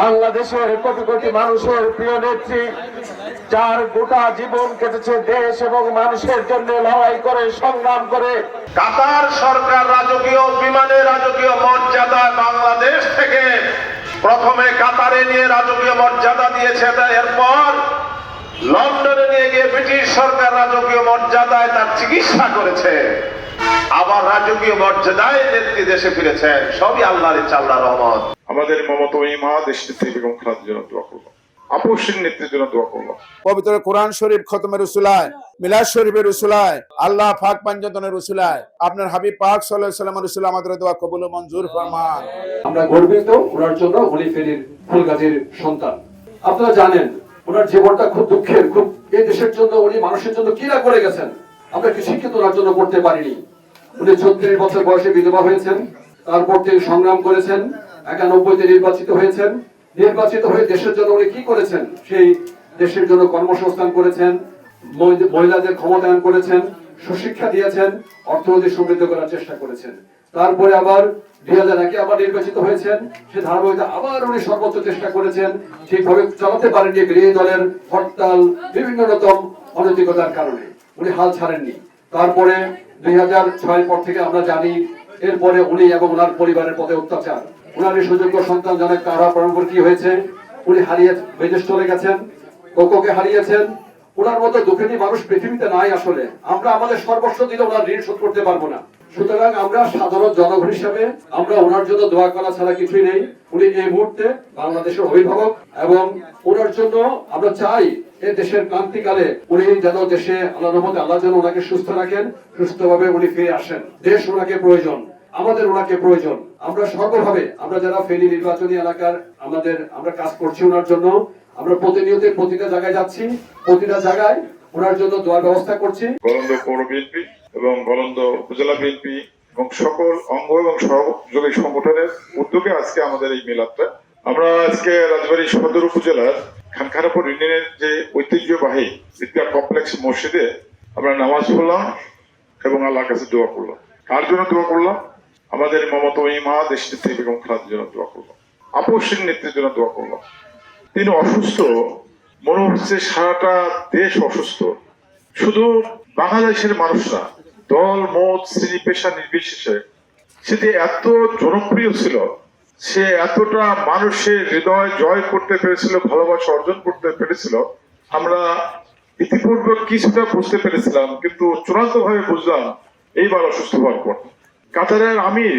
বাংলাদেশের কোটি কোটি মানুষের প্রিয় নেত্রী, যার গোটা জীবন কেটেছে দেশ এবং মানুষের জন্য লড়াই করে, সংগ্রাম করে। কাতার সরকার রাজকীয় বিমানে রাজকীয় মর্যাদায় বাংলাদেশ থেকে প্রথমে কাতারে নিয়ে রাজকীয় মর্যাদা দিয়েছে এরপর লন্ডনে নিয়ে গিয়ে ব্রিটিশ সরকার রাজকীয় মর্যাদায় তার চিকিৎসা করেছে। আবার রাজকীয় মর্যাদায় নেত্রী দেশে ফিরেছেন। সবই আল্লাহর ইচ্ছা আল্লাহর রহমত। আমাদের মমতাময়ী মা দেশ নেত্রী বেগম খালেদার জন্য দোয়া আপসীর নেত্রীর জন্য দোয়া করব। পবিত্র কোরআন শরীফ খতমের উসুলায় মিলাদ শরীফের উসুলায় আল্লাহ পাক পাঞ্জতনের উসুলায় আপনার হাবিব পাক সাল্লাল্লাহু সাল্লামের উসুলা আমাদের দোয়া কবুল ও মঞ্জুর ফরমান। আমরা গর্বিত ওনার জন্য ফুলগাজীর সন্তান। আপনারা জানেন ওনার জীবনটা খুব দুঃখের খুব এই দেশের জন্য উনি মানুষের জন্য কি না করে গেছেন। আমরা কিছুই কিন্তু ওনার জন্য করতে পারিনি? উনি ছত্রিশ বছর বয়সে বিধবা হয়েছেন, তারপর তিনি সংগ্রাম করেছেন, একানব্বইতে নির্বাচিত হয়েছেন। নির্বাচিত হয়ে দেশের জন্য উনি কি করেছেন? সেই দেশের জন্য কর্মসংস্থান করেছেন মহিলাদের ক্ষমতায়ন করেছেন, সুশিক্ষা দিয়েছেন অর্থনৈতিক সমৃদ্ধ করার চেষ্টা করেছেন। তারপরে আবার দুই হাজার একে আবার নির্বাচিত হয়েছেন, সে ধারাবাহিকতা আবার উনি সর্বোচ্চ চেষ্টা করেছেন, ঠিকভাবে চালাতে পারেননি বিরোধী দলের হরতাল, বিভিন্ন রকম অনৈতিকতার কারণে। উনি হাল ছাড়েননি। তারপরে দুই হাজার ছয় পর থেকে আমরা জানি, এরপরে উনি এবং ওনার পরিবারের পথে অত্যাচার। ওনার এই সুযোগ্য সন্তান জানে কারা, পরম্পর কি হয়েছে? উনি হারিয়ে বিদেশ চলে গেছেন, কোকোকে হারিয়েছেন। ওনার মতো দুঃখিনী মানুষ পৃথিবীতে নাই আসলে। আমরা আমাদের সর্বস্ব দিলে ওনার ঋণ শোধ করতে পারব না। সুতরাং আমরা সাধারণ জনগণ হিসাবে আমরা ওনার জন্য দোয়া করা ছাড়া কিছুই নেই। উনি এই মুহূর্তে বাংলাদেশের অভিভাবক এবং ওনার জন্য আমরা চাই এই দেশের ক্রান্তিকালে উনি যেন দেশে আল্লাহ রহমতে আল্লাহ যেন ওনাকে সুস্থ রাখেন, সুস্থভাবে উনি ফিরে আসেন। দেশ ওনাকে প্রয়োজন, আমাদের ওনাকে প্রয়োজন। আমরা সর্বভাবে, আমরা যারা ফেনী নির্বাচনী এলাকার, আমাদের, আমরা কাজ করছি ওনার জন্য, আমরা প্রতিনিয়ত প্রতিটা জায়গায় যাচ্ছি, প্রতিটা জায়গায় ওনার জন্য দোয়ার ব্যবস্থা করছি। গলন্দ পৌর বিএনপি এবং গলন্দ উপজেলা বিএনপি এবং সকল অঙ্গ এবং সহযোগী সংগঠনের উদ্যোগে আজকে আমাদের এই মিলাদটা। আমরা আজকে রাজবাড়ী সদর উপজেলার খানখানাপুর ইউনিয়নের যে ঐতিহ্যবাহী ঈদগাহ কমপ্লেক্স মসজিদে আমরা নামাজ পড়লাম এবং আল্লাহর কাছে দোয়া করলাম। কার জন্য দোয়া করলাম? আমাদের মমতাময়ী মা দেশ নেত্রী বেগম খালেদার জন্য দোয়া করলাম। আপসীর নেত্রীর জন্য দোয়া করলাম। তিনি অসুস্থ, মনে হচ্ছে সারাটা দেশ অসুস্থ। শুধু বাংলাদেশের মানুষ না দল, মত শ্রেণি পেশা নির্বিশেষে সেটি এত জনপ্রিয় ছিল সে এতটা মানুষের হৃদয় জয় করতে পেরেছিল, ভালোবাসা অর্জন করতে পেরেছিল, আমরা ইতিপূর্বে কিছুটা বুঝতে পেরেছিলাম, কিন্তু চূড়ান্ত ভাবে বুঝলাম, এইবার অসুস্থ হওয়ার পর। কাতারের আমির,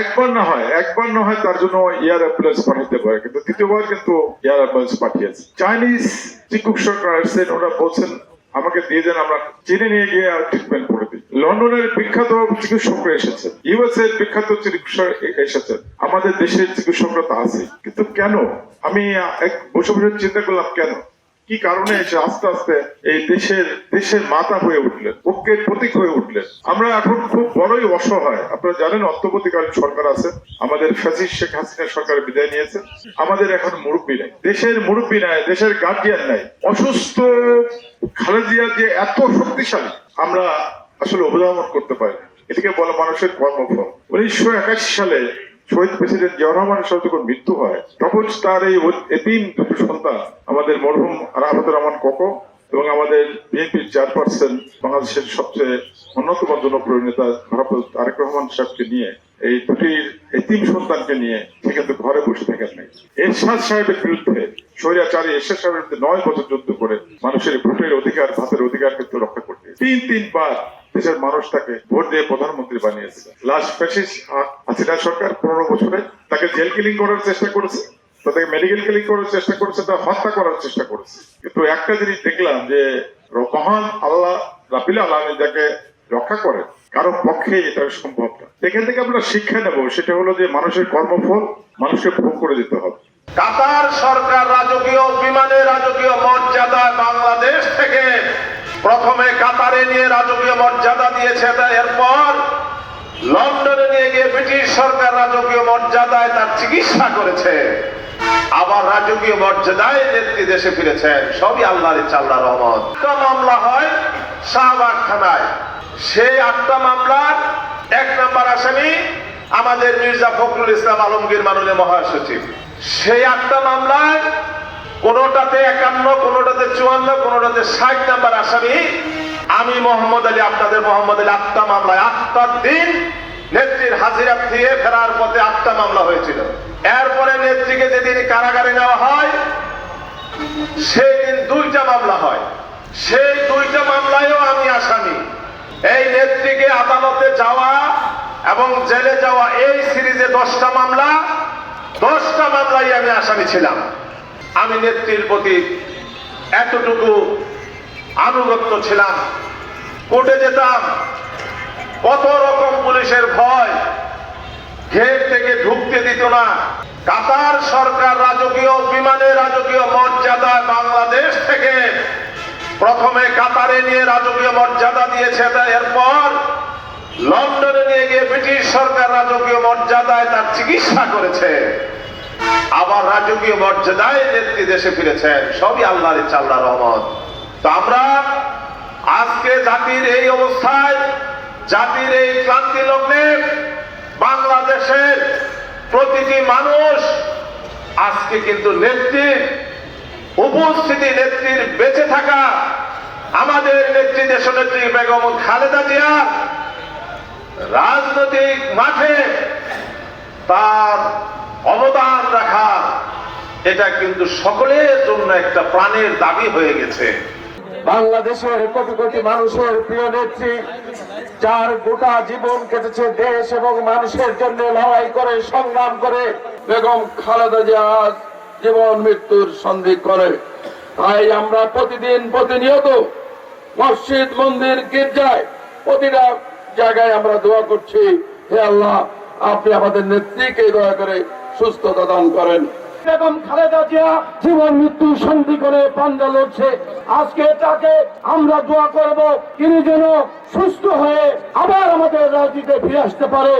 একবার না হয়, একবার না হয় তার জন্য এয়ার অ্যাম্বুলেন্স পাঠাতে পারে, কিন্তু দ্বিতীয়বার কিন্তু এয়ার অ্যাম্বুলেন্স পাঠিয়েছে। চাইনিজ চিকিৎসক এসেছেন ওরা বলছেন আমাকে দিয়ে যান আমরা চিনে নিয়ে গিয়ে আর ট্রিটমেন্ট করে দিই। লন্ডনের বিখ্যাত চিকিৎসকরা এসেছেন ইউএস এর বিখ্যাত চিকিৎসক এসেছেন আমাদের দেশের চিকিৎসকরা তো আছে কিন্তু কেন? আমি এক বসে বসে চিন্তা করলাম, কেন? কি কারণে এসে আস্তে আস্তে এই দেশের দেশের মাতা হয়ে উঠলেন ঐক্যের প্রতীক হয়ে উঠলেন? আমরা এখন খুব বড়ই অসহায়। আপনারা জানেন, অন্তর্বর্তীকালীন সরকার আছে। আমাদের ফ্যাসিস্ট শেখ হাসিনা সরকার বিদায় নিয়েছে। আমাদের এখন মুরব্বী নাই। দেশের মুরব্বী নাই, দেশের গার্জিয়ান নাই। অসুস্থ খালেদিয়া যে এত শক্তিশালী, আমরা আসলে অবধারণ করতে পারি। এটাকে বলে মানুষের কর্মফল। উনিশশো একাশি সালে শহীদ প্রেসিডেন্ট জিয়া রহমানের সাথে যখন মৃত্যু হয়, তখন তার এই এতিম দুটো সন্তান আমাদের মরহুম রাহাতুর রহমান কোকো এবং আমাদের বিএনপির চেয়ারপারসন বাংলাদেশের সবচেয়ে অন্যতম জনপ্রিয় নেতা ভারত তারেক রহমান সাহেবকে নিয়ে, এই দুটির এতিম সন্তানকে নিয়ে সে কিন্তু ঘরে বসে থাকেন নাই। এরশাদ সাহেবের বিরুদ্ধে, স্বৈরাচারী এরশাদ সাহেবের বিরুদ্ধে নয় বছর যুদ্ধ করে মানুষের ভোটের অধিকার, ভাতের অধিকার কিন্তু রক্ষা করতে তিন তিনবার দেশের মানুষ তাকে ভোট দিয়ে প্রধানমন্ত্রী বানিয়েছে। লাস্ট ফ্যাসিস্ট হাসিনা সরকার পনেরো বছরে তাকে জেল কিলিং করার চেষ্টা করেছে তাকে মেডিকেল কিলিং করার চেষ্টা করেছে তা হত্যা করার চেষ্টা করেছে। কিন্তু একটা জিনিস দেখলাম যে মহান আল্লাহ রাবিল আলমী যাকে রক্ষা করে কারও পক্ষে এটা সম্ভব না। এখান থেকে আমরা শিক্ষা নেব, সেটা হলো যে মানুষের কর্মফল মানুষকে ভোগ করে দিতে হবে। কাতার সরকার রাজকীয় বিমানে রাজকীয় মর্যাদায় বাংলাদেশ প্রথমে কাতারে নিয়ে রাজকীয় মর্যাদা দিয়েছে এরপর লন্ডনে নিয়ে গিয়ে ব্রিটিশ সরকার রাজকীয় মর্যাদায় তার চিকিৎসা করেছে। আবার রাজকীয় মর্যাদায় নেত্রী দেশে ফিরেছেন। সবই আল্লাহর ইচ্ছা, আল্লাহর রহমত। একটা মামলা হয় শাহবাগ থানায় সেই আটটা মামলার এক নম্বর আসামি আমাদের মির্জা ফখরুল ইসলাম আলমগীর মাননীয় মহাসচিব। সেই আটটা মামলায় কোনোটাতে একান্ন, কোনোটাতে চুয়ান্ন, কোনোটাতে ষাট নাম্বার আসামি। আমি মোহাম্মদ আলী, আপনাদের মোহাম্মদ আলী, আটটা মামলায় আটটা দিন নেত্রীর হাজিরা দিয়ে ফেরার পথে আটটা মামলা হয়েছিল। এরপরে নেত্রীকে যেদিন কারাগারে নেওয়া হয় সেই দিন দুইটা মামলা হয়। সেই দুইটা মামলায়ও আমি আসামি। এই নেত্রীকে আদালতে যাওয়া এবং জেলে যাওয়া এই সিরিজে দশটা মামলা, দশটা মামলায় আমি আসামি ছিলাম। আমি নেত্রীর প্রতি এতটুকু আনুগত্য ছিলাম। কোর্টে যেতাম। কত রকম পুলিশের ভয়। ঘের থেকে ঢুকতে দিত না। কাতার সরকার রাজকীয় বিমানে রাজকীয় মর্যাদায় বাংলাদেশ থেকে প্রথমে কাতারে নিয়ে রাজকীয় মর্যাদা দিয়েছে। এরপর লন্ডনে নিয়ে গিয়ে ব্রিটিশ সরকার রাজকীয় মর্যাদায় তার চিকিৎসা করেছে। রাজকীয় মর্যাদায় নেত্রী দেশে ফিরেছেন, সবই আল্লাহর চাল্লা রহমত। তো আমরা আজকে জাতির এই অবস্থায়, জাতির এই ক্লান্তি লগ্নে বাংলাদেশের প্রতিটি মানুষ আজকে কিন্তু নেত্রীর উপস্থিতি নেত্রীর বেঁচে থাকা আমাদের নেত্রী দেশ নেত্রী বেগম খালেদা জিয়া রাজনৈতিক মাঠে তার অবদান রাখা এটা কিন্তু সকলের জন্য একটা প্রাণের দাবি হয়ে গেছে। বাংলাদেশের কোটি কোটি মানুষের প্রিয় নেত্রী, যার গোটা জীবন কেটেছে দেশ এবং মানুষের জন্য লড়াই করে, সংগ্রাম করে, বেগম খালেদা জিয়া আজ জীবন মৃত্যুর সন্ধি করে। তাই আমরা প্রতিদিন প্রতিনিয়ত মসজিদ, মন্দির, গির্জায় প্রতিটা জায়গায় আমরা দোয়া করছি, হে আল্লাহ, আপনি আমাদের নেত্রীকে দয়া করে সুস্থতা দান করেন। বেগম খালেদা জিয়া জীবন, মৃত্যু সন্ধি করে পাঞ্জা লড়ছে। আজকে তাকে আমরা দোয়া করব, তিনি যেন সুস্থ হয়ে আবার আমাদের রাজনীতিতে ফিরে আসতে পারে।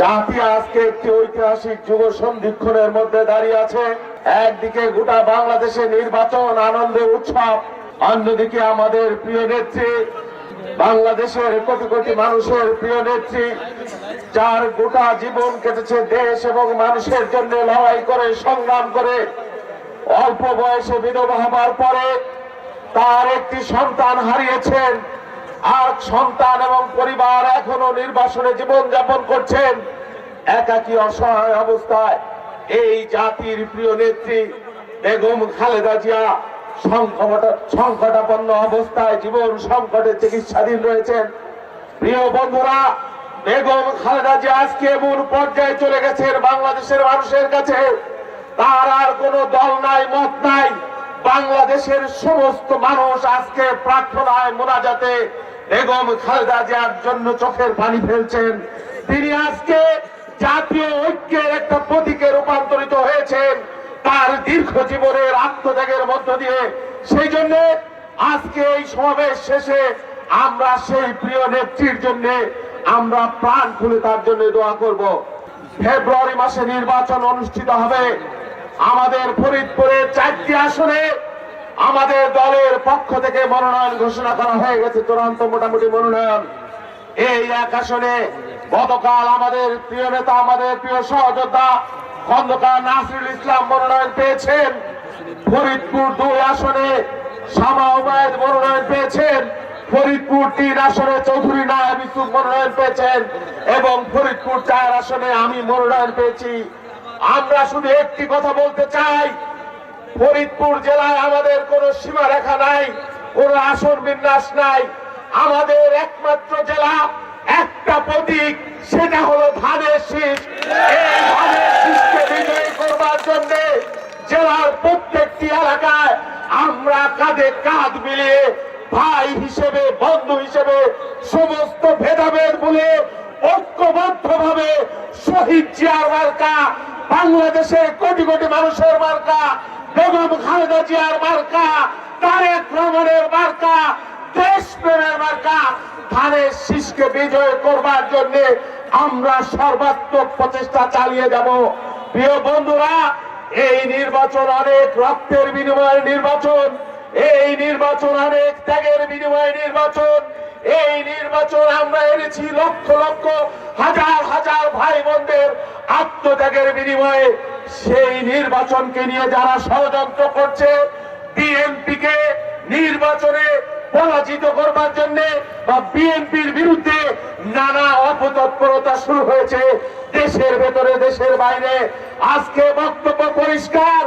জাতি আজকে একটি ঐতিহাসিক যুগ সন্ধিক্ষণের মধ্যে দাঁড়িয়ে আছে। একদিকে গোটা বাংলাদেশে নির্বাচন, আনন্দে উৎসব, অন্যদিকে আমাদের প্রিয় নেত্রী বাংলাদেশের কোটি কোটি মানুষের প্রিয় নেত্রী, যার গোটা জীবন কেটেছে দেশ এবং মানুষের জন্য লড়াই করে, সংগ্রাম করে, অল্প বয়সে বিধবা হবার পরে তার একটি সন্তান হারিয়েছেন। আর সন্তান এবং পরিবার এখনও নির্বাসনে জীবন যাপন করছেন। একাকী অসহায় অবস্থায় এই জাতির প্রিয় নেত্রী বেগম খালেদা জিয়া সংকটাপন্ন অবস্থায় জীবন সংকটে চিকিৎসাধীন রয়েছেন। প্রিয় বন্ধুরা, বেগম খালেদা জিয়া আজকে এমন পর্যায়ে চলে গেছেন বাংলাদেশের মানুষের কাছে। তার আর কোনো দল নাই, মত নাই। বাংলাদেশের সমস্ত মানুষ আজকে প্রার্থনায় মোনাজাতে বেগম খালেদা জিয়ার জন্য চোখের পানি ফেলছেন। তিনি আজকে জাতীয় ঐক্যের একটা প্রতীকে রূপান্তরিত হয়েছেন। তার দীর্ঘ জীবনের আত্মত্যাগের মধ্য দিয়ে। সেই জন্য আজকে এই সমাবেশ শেষে আমরা সেই প্রিয় নেত্রীর জন্য আমরা প্রাণ খুলে তার জন্য দোয়া করব। ফেব্রুয়ারি মাসে নির্বাচন অনুষ্ঠিত হবে। আমাদের ফরিদপুরের চারটি আসনে আমাদের দলের পক্ষ থেকে মনোনয়ন ঘোষণা করা হয়ে গেছে, চূড়ান্ত মোটামুটি মনোনয়ন। এই এক আসনে গতকাল আমাদের প্রিয় নেতা, আমাদের প্রিয় সহযোদ্ধা খন্দকার নাসরুল ইসলাম মনোনয়ন পেয়েছেন। ফরিদপুর দুই আসনে শামা ওবায়দ মনোনয়ন পেয়েছেন। ফরিদপুর তিন আসনে চৌধুরী নায়াব ইসুফ মনোনয়ন পেয়েছেন এবং ফরিদপুর চার আসনে আমি মনোনয়ন পেয়েছি। আমরা শুধু একটি কথা বলতে চাই, ফরিদপুর জেলায় আমাদের কোনো সীমারেখা নাই, কোনো আসন বিন্যাস নাই। আমাদের একমাত্র জেলা, একটা প্রতীক, সেটা হলো ধানের শীষ এই ধানের শীষকে বিজয়ী করবার জন্য জেলার প্রত্যেকটি এলাকায় আমরা কাঁধে কাঁধ মিলিয়ে ভাই হিসেবে, বন্ধু হিসেবে, সমস্ত ভেদাভেদ বলে ঐক্যবদ্ধ ভাবে শহীদ জিয়ার মার্কা, বাংলাদেশের কোটি কোটি মানুষের মার্কা, বেগম খালেদা জিয়ার মার্কা, তারেক রহমানের মার্কা, দেশপ্রেমের মার্কা, ধানের শীষকে বিজয় করবার জন্য আমরা সর্বাত্মক প্রচেষ্টা চালিয়ে যাব। প্রিয় বন্ধুরা এই নির্বাচন অনেক রক্তের বিনিময়ের নির্বাচন। এই নির্বাচন অনেক ত্যাগের বিনিময়ে নির্বাচন। এই নির্বাচন আমরা এনেছি লক্ষ লক্ষ, হাজার হাজার ভাই বোনদের আত্মত্যাগের বিনিময়ে। সেই নির্বাচনকে নিয়ে যারা ষড়যন্ত্র করছে, বিএনপিকে নির্বাচনে পরাজিত করবার জন্য বা বিএনপির বিরুদ্ধে নানা অপতৎপরতা শুরু হয়েছে। দেশের ভেতরে, দেশের বাইরে। আজকে বক্তব্য পরিষ্কার।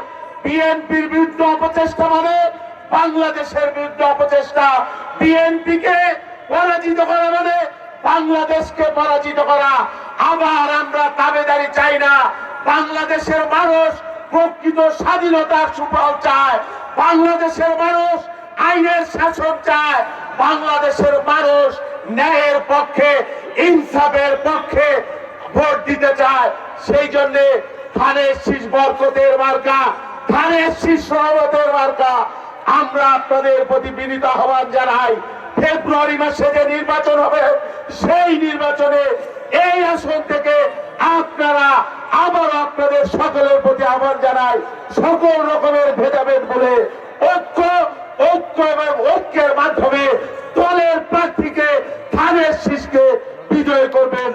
বিএনপির বিরুদ্ধে অপচেষ্টা মানে বাংলাদেশের বিরুদ্ধে অপচেষ্টা। বিএনপিকে পরাজিত করা মানে বাংলাদেশকে পরাজিত করা। আবার আমরা দাবেদারি চাই না। বাংলাদেশের মানুষ প্রকৃত স্বাধীনতার সুফল চায়। বাংলাদেশের মানুষ আইনের শাসন চায়, বাংলাদেশের মানুষ ন্যায়ের পক্ষে, ইনসাফের পক্ষে ভোট দিতে চায়। সেই জন্য ধানের শীষ বরকতের মার্কা, ধানের শীষ সহমতের মার্কা। আমরা আপনাদের প্রতি বিনীত আহ্বান জানাই, ফেব্রুয়ারি মাসে যে নির্বাচন হবে, সেই নির্বাচনে এই আসন থেকে আপনারা আবার আপনাদের সকলের প্রতি আহ্বান জানাই, সকল রকমের ভেদাভেদ বলে ঐক্য ঐক্য এবং ঐক্যের মাধ্যমে দলের প্রার্থীকে ধানের শীষকে বিজয় করবেন।